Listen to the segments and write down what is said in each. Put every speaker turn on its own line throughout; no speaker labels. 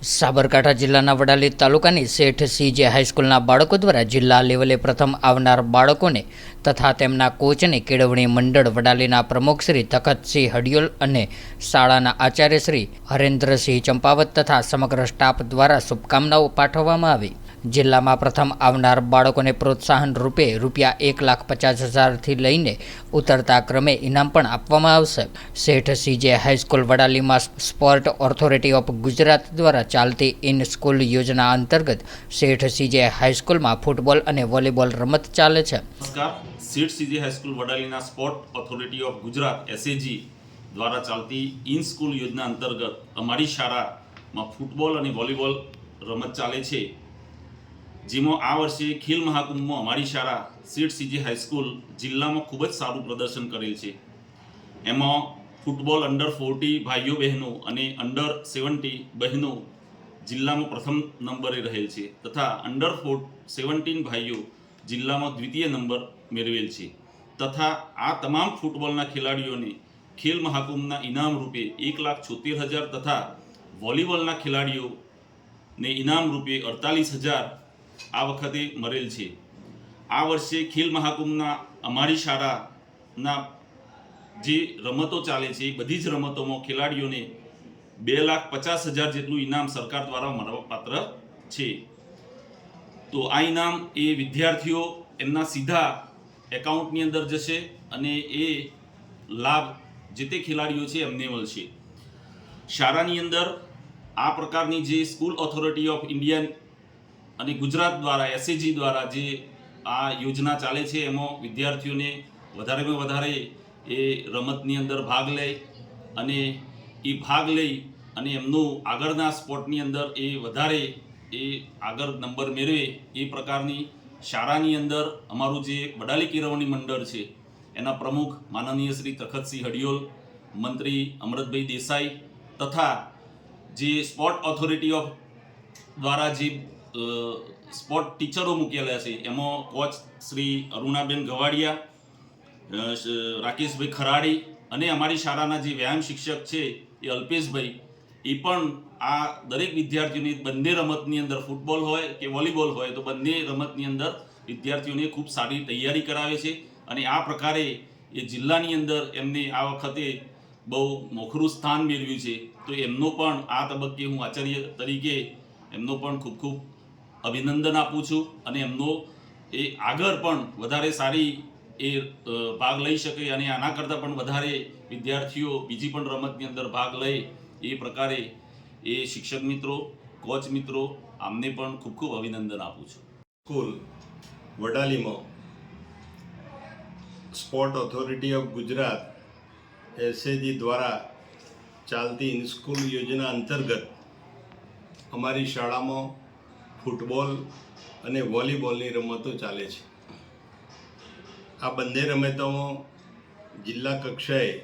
સાબરકાંઠા જિલ્લાના વડાલી તાલુકાની શેઠ સીજે હાઈસ્કૂલના બાળકો દ્વારા જિલ્લા લેવલે પ્રથમ આવનાર બાળકોને તથા તેમના કોચને કેળવણી મંડળ વડાલીના પ્રમુખ શ્રી તખતસિંહ હડિયોલ અને શાળાના આચાર્ય શ્રી હરેન્દ્રસિંહ ચંપાવત તથા સમગ્ર સ્ટાફ દ્વારા શુભકામનાઓ પાઠવવામાં આવી. જિલ્લામાં પ્રથમ આવનાર બાળકોને પ્રોત્સાહન રૂપે રૂપિયા એક લાખ પચાસ હજારથી લઈને ઉતરતા ક્રમે ઇનામ પણ આપવામાં આવશે. Sheth C J high school વડાલીમાં sport authority of Gujarat દ્વારા ચાલતી ઇન સ્કૂલ યોજના અંતર્ગત શેઠ સીજે હાઈસ્કૂલમાં ફૂટબોલ અને વોલીબોલ રમત ચાલે છે.
નમસ્કાર. Sheth CJ high school વડાલીના sport authority of Gujarat SAG દ્વારા ચાલતી ઇન સ્કૂલ યોજના અંતર્ગત અમારી શાળામાં ફૂટબોલ અને વોલીબોલ રમત ચાલે છે. જેમાં આ વર્ષે ખેલ મહાકુંભમાં અમારી શાળા સીટ સીજી હાઈસ્કૂલ જિલ્લામાં ખૂબ જ સારું પ્રદર્શન કરેલ છે. એમાં ફૂટબોલ અંડર ફોર્ટી ભાઈઓ બહેનો અને અંડર સેવન્ટી બહેનો જિલ્લામાં પ્રથમ નંબરે રહેલ છે તથા અંડર ફોર સેવન્ટીન ભાઈઓ જિલ્લામાં દ્વિતીય નંબર મેળવેલ છે. તથા આ તમામ ફૂટબોલના ખેલાડીઓને ખેલ મહાકુંભના ઇનામ રૂપે એક લાખ છોતેર હજાર તથા વોલીબોલના ખેલાડીઓને ઇનામ રૂપે અડતાલીસ હજાર આ વખતે મરેલ છે. આ વર્ષે ખેલ મહાકુંભના અમારી શાળાના જે રમતો ચાલે છે, એ બધી જ રમતોમાં ખેલાડીઓને બે લાખ પચાસ હજાર જેટલું ઇનામ સરકાર દ્વારા મળવાપાત્ર છે. તો આ ઇનામ એ વિદ્યાર્થીઓ એમના સીધા એકાઉન્ટની અંદર જશે અને એ લાભ જે તે ખેલાડીઓ છે, એમને મળશે. શાળાની અંદર આ પ્રકારની જે સ્કૂલ ઓથોરિટી ઓફ ઇન્ડિયન અને ગુજરાત દ્વારા એસએજી દ્વારા જે આ યોજના ચાલે છે, એમાં વિદ્યાર્થીઓને વધારેમાં વધારે એ રમતની અંદર ભાગ લે અને એ ભાગ લઈ અને એમનું આગળના સ્પોર્ટની અંદર એ વધારે એ આગળ નંબર મેળવે એ પ્રકારની શાળાની અંદર અમારું જે બડાલી કેળવણી મંડળ છે, એના પ્રમુખ માનનીય શ્રી તખતસિંહ હડિયોલ, મંત્રી અમૃતભાઈ દેસાઈ તથા જે સ્પોર્ટ ઓથોરિટી ઓફ દ્વારા જે સ્પોર્ટ ટીચરો મૂકેલા છે. એમાં કોચ શ્રી અરુણાબેન ગવાડિયા રાકેશભાઈ ખરાડી અને અમારી શાળાના જે વ્યાયામ શિક્ષક છે એ અલ્પેશભાઈ, એ પણ આ દરેક વિદ્યાર્થીઓની બંને રમતની અંદર ફૂટબોલ હોય કે વોલીબોલ હોય તો બંને રમતની અંદર વિદ્યાર્થીઓને ખૂબ સારી તૈયારી કરાવે છે અને આ પ્રકારે એ જિલ્લાની અંદર એમને આ વખતે બહુ મોખરું સ્થાન મેળવ્યું છે. તો એમનો પણ આ તબક્કે હું આચાર્ય તરીકે એમનો પણ ખૂબ ખૂબ અભિનંદન આપું છું અને એમનો એ આગળ પણ વધારે સારી એ ભાગ લઈ શકે અને આના કરતાં પણ વધારે વિદ્યાર્થીઓ બીજી પણ રમતની અંદર ભાગ લે એ પ્રકારે એ શિક્ષક મિત્રો કોચ મિત્રો, આમને પણ ખૂબ ખૂબ અભિનંદન આપું છું.
School વડાલીમાં sport authority of Gujarat SAG દ્વારા ચાલતી ઇન સ્કૂલ યોજના અંતર્ગત અમારી શાળામાં ફૂટબોલ અને વોલીબોલની રમતો ચાલે છે. આ બંને રમતોમાં જિલ્લા કક્ષાએ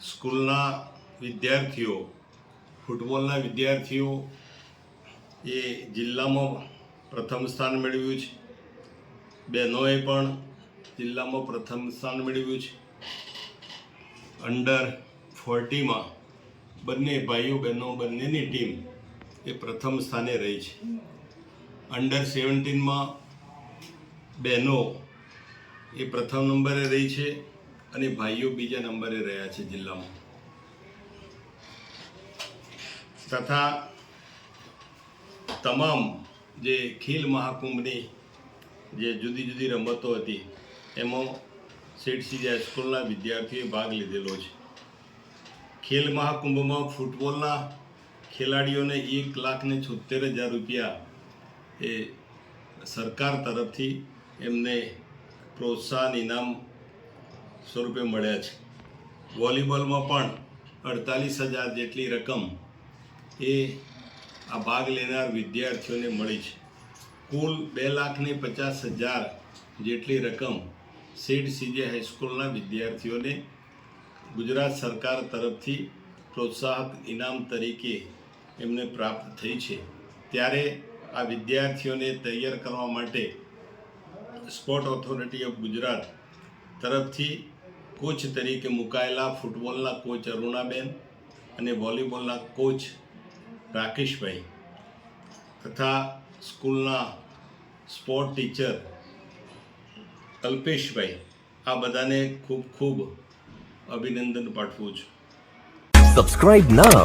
સ્કૂલના વિદ્યાર્થીઓ, ફૂટબોલના વિદ્યાર્થીઓ એ જિલ્લામાં પ્રથમ સ્થાન મેળવ્યું છે. બહેનોએ પણ જિલ્લામાં પ્રથમ સ્થાન મેળવ્યું છે. અંડર ફોર્ટીમાં બંને ભાઈઓ બહેનો બંનેની ટીમ એ પ્રથમ સ્થાને રહી છે. અંડર સેવન્ટીનમાં બહેનો એ પ્રથમ નંબરે રહી છે અને ભાઈઓ બીજા નંબરે રહ્યા છે જિલ્લામાં. તથા તમામ જે ખેલ મહાકુંભની જે જુદી જુદી રમતો હતી, એમાં સેઠ સીજી સ્કૂલના વિદ્યાર્થીઓએ ભાગ લીધેલો છે. ખેલ મહાકુંભમાં ફૂટબોલના ખેલાડીઓને એક લાખ ને છોતેર હજાર રૂપિયા એ સરકાર તરફથી એમને પ્રોત્સાહન ઇનામ સ્વરૂપે મળ્યા છે. વોલીબોલમાં પણ અડતાલીસ હજાર જેટલી રકમ એ આ ભાગ લેનાર વિદ્યાર્થીઓને મળી છે. કુલ બે લાખને પચાસ હજાર જેટલી રકમ સેઠ સીજે હાઈસ્કૂલના વિદ્યાર્થીઓને ગુજરાત સરકાર તરફથી પ્રોત્સાહક ઇનામ તરીકે એમને પ્રાપ્ત થઈ છે. ત્યારે આ વિદ્યાર્થીઓને તૈયાર કરવા માટે સ્પોર્ટ ઓથોરિટી ઓફ ગુજરાત તરફથી કોચ તરીકે મુકાયેલા ફૂટબોલના કોચ અરુણાબેન અને વોલીબોલના કોચ રાકેશભાઈ તથા સ્કૂલના સ્પોર્ટ ટીચર કલ્પેશભાઈ આ બધાને ખૂબ ખૂબ અભિનંદન પાઠવું છું.
Subscribe now